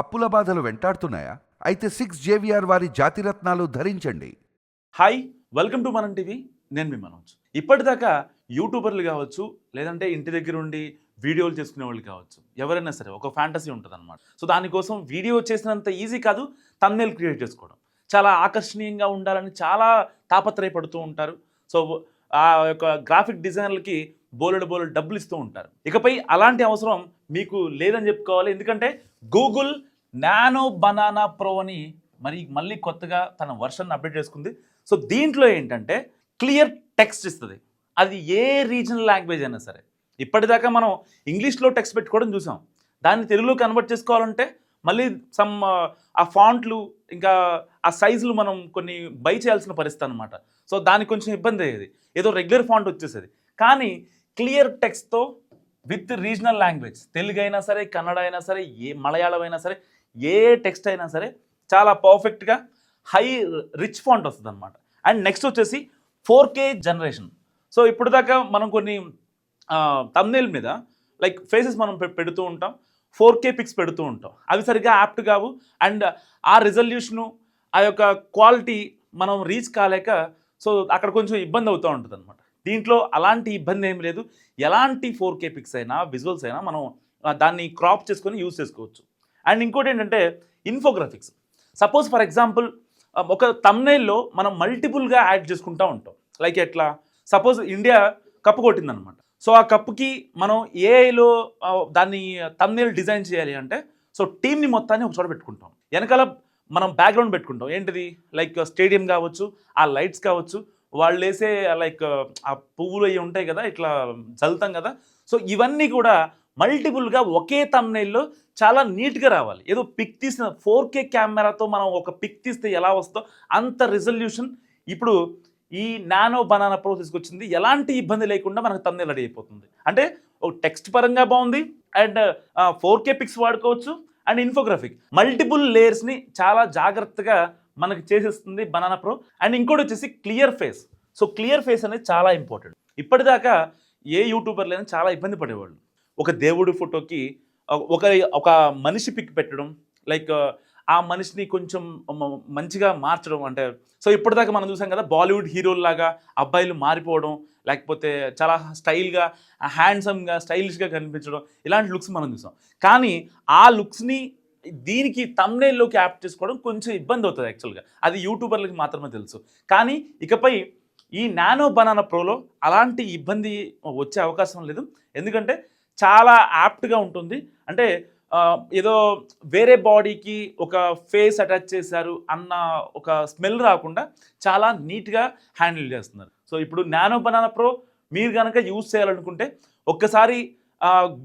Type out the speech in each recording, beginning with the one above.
అప్పుల బాధలు వెంటాడుతున్నాయా? అయితే సిక్స్ జేవిఆర్ వారి జాతిరత్నాలు ధరించండి. Hi welcome to Manam TV నేను మీ మనోజ్. ఇప్పటిదాకా యూట్యూబర్లు కావచ్చు లేదంటే ఇంటి దగ్గర ఉండి వీడియోలు చేసుకునే వాళ్ళు కావచ్చు ఎవరైనా సరే ఒక ఫ్యాంటసీ ఉంటుంది అనమాట సో దానికోసం వీడియో చేసినంత ఈజీ కాదు తమ్నేల్ క్రియేట్ చేసుకోవడం. చాలా ఆకర్షణీయంగా ఉండాలని చాలా తాపత్రయపడుతూ ఉంటారు. సో ఆ యొక్క గ్రాఫిక్ డిజైనర్లకి బోలెడు బోలెడు డబ్బులు ఇస్తూ ఉంటారు. ఇకపై అలాంటి అవసరం మీకు లేదని చెప్పుకోవాలి. ఎందుకంటే గూగుల్ నానో బనానా ప్రో అని మరి మళ్ళీ కొత్తగా తన వర్షన్ అప్డేట్ చేసుకుంది. సో దీంట్లో ఏంటంటే క్లియర్ టెక్స్ట్ ఇస్తుంది. అది ఏ రీజనల్ లాంగ్వేజ్ అయినా సరే. ఇప్పటిదాకా మనం ఇంగ్లీష్లో టెక్స్ట్ పెట్టుకోవడం చూసాం. దాన్ని తెలుగులో కన్వర్ట్ చేసుకోవాలంటే మళ్ళీ సమ్ ఆ ఫాంట్లు ఇంకా ఆ సైజులు మనం కొన్ని బై చేయాల్సిన పరిస్థితి అనమాట సో దానికి కొంచెం ఇబ్బంది అయ్యేది. ఏదో రెగ్యులర్ ఫాంట్ వచ్చేసేది. కానీ క్లియర్ టెక్స్ట్తో విత్ రీజనల్ లాంగ్వేజ్ తెలుగు అయినా సరే కన్నడ అయినా సరే ఏ మలయాళం అయినా సరే ఏ టెక్స్ట్ అయినా సరే చాలా పర్ఫెక్ట్గా హై రిచ్ ఫాంట్ వస్తుంది అనమాట అండ్ నెక్స్ట్ వచ్చేసి ఫోర్ కే జనరేషన్ సో ఇప్పుడు దాకా మనం కొన్ని తమ్నేల్ మీద లైక్ ఫేసెస్ మనం పె- పెడుతూ ఉంటాం ఫోర్ కే పిక్స్ పెడుతూ ఉంటాం. అవి సరిగ్గా యాప్ట్ కావు. అండ్ ఆ రిజల్యూషను ఆ యొక్క క్వాలిటీ మనం రీచ్ కాలేక సో అక్కడ కొంచెం ఇబ్బంది అవుతూ ఉంటుంది అనమాట దీంట్లో అలాంటి ఇబ్బంది ఏం లేదు. ఎలాంటి ఫోర్ కే పిక్స్ అయినా విజువల్స్ అయినా మనం దాన్ని క్రాప్ చేసుకొని యూజ్ చేసుకోవచ్చు. అండ్ ఇంకోటి ఏంటంటే ఇన్ఫోగ్రాఫిక్స్. సపోజ్ ఫర్ ఎగ్జాంపుల్ ఒక తమ్నైల్లో మనం మల్టిపుల్గా యాడ్ చేసుకుంటూ ఉంటాం. లైక్ ఎట్లా? సపోజ్ ఇండియా కప్పు కొట్టిందనమాట సో ఆ కప్పుకి మనం ఏఐలో దాన్ని తమ్నైల్ డిజైన్ చేయాలి అంటే సో టీంని మొత్తాన్ని ఒక చోట పెట్టుకుంటాం. వెనకాల మనం బ్యాక్గ్రౌండ్ పెట్టుకుంటాం. ఏంటిది? లైక్ స్టేడియం కావచ్చు ఆ లైట్స్ కావచ్చు వాళ్ళు వేసే లైక్ ఆ పువ్వులు అవి ఉంటాయి కదా ఇట్లా చల్లుతాం కదా. సో ఇవన్నీ కూడా మల్టిపుల్గా ఒకే తమ్నైల్లో చాలా నీట్గా రావాలి. ఏదో పిక్ తీసిన ఫోర్ కే కెమెరాతో మనం ఒక పిక్ తీస్తే ఎలా వస్తుందో అంత రిజల్యూషన్. ఇప్పుడు ఈ నానో బనానా ప్రో తీసుకొచ్చింది ఎలాంటి ఇబ్బంది లేకుండా మనకు తమ్నైల్ రెడీ అయిపోతుంది. అంటే ఒక టెక్స్ట్ పరంగా బాగుంది. అండ్ ఫోర్ కే పిక్స్ వాడుకోవచ్చు. And infographic. మల్టిపుల్ లేయర్స్ని చాలా జాగ్రత్తగా మనకు చేసేస్తుంది బనానా ప్రో. అండ్ ఇంకోటి వచ్చేసి clear face. So clear face అనేది చాలా ఇంపార్టెంట్. ఇప్పటిదాకా ఏ యూట్యూబర్లైనా చాలా ఇబ్బంది పడేవాళ్ళు. ఒక దేవుడి ఫోటోకి ఒక ఒక మనిషి పిక్ పెట్టడం లైక్ ఆ మనిషిని కొంచెం మంచిగా మార్చడం అంటే సో ఇప్పటిదాకా మనం చూసాం కదా బాలీవుడ్ హీరోల్లాగా అబ్బాయిలు మారిపోవడం లేకపోతే చాలా స్టైల్గా హ్యాండ్సమ్గా స్టైలిష్గా కనిపించడం ఇలాంటి లుక్స్ మనం చూసాం. కానీ ఆ లుక్స్ని దీనికి తమ్నేల్లోకి యాప్ చేసుకోవడం కొంచెం ఇబ్బంది అవుతుంది యాక్చువల్గా. అది యూట్యూబర్లకి మాత్రమే తెలుసు. కానీ ఇకపై ఈ నానో బనానా ప్రోలో అలాంటి ఇబ్బంది వచ్చే అవకాశం లేదు. ఎందుకంటే చాలా యాప్ట్గా ఉంటుంది. అంటే ఏదో వేరే బాడీకి ఒక ఫేస్ అటాచ్ చేశారు అన్న ఒక స్మెల్ రాకుండా చాలా నీట్గా హ్యాండిల్ చేస్తున్నారు. సో ఇప్పుడు నానో బనానా ప్రో మీరు కనుక యూజ్ చేయాలనుకుంటే ఒక్కసారి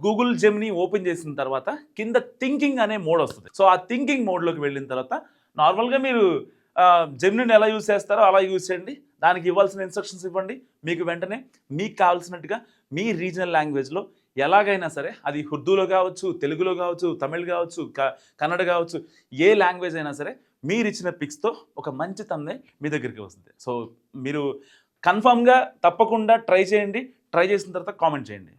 గూగుల్ జెమ్ని ఓపెన్ చేసిన తర్వాత కింద థింకింగ్ అనే మోడ్ వస్తుంది. సో ఆ థింకింగ్ మోడ్లోకి వెళ్ళిన తర్వాత నార్మల్గా మీరు జెమ్ని ఎలా యూజ్ చేస్తారో అలా యూజ్ చేయండి. దానికి ఇవ్వాల్సిన ఇన్స్ట్రక్షన్స్ ఇవ్వండి. మీకు వెంటనే మీకు కావాల్సినట్టుగా మీ రీజనల్ లాంగ్వేజ్లో ఎలాగైనా సరే అది ఉర్దూలో కావచ్చు తెలుగులో కావచ్చు తమిళ్ కావచ్చు క- కన్నడ కావచ్చు ఏ లాంగ్వేజ్ అయినా సరే మీరు ఇచ్చిన పిక్స్తో ఒక మంచి తమ్నే మీ దగ్గరికి వస్తుంది. సో మీరు కన్ఫామ్గా తప్పకుండా ట్రై చేయండి. ట్రై చేసిన తర్వాత కామెంట్ చేయండి.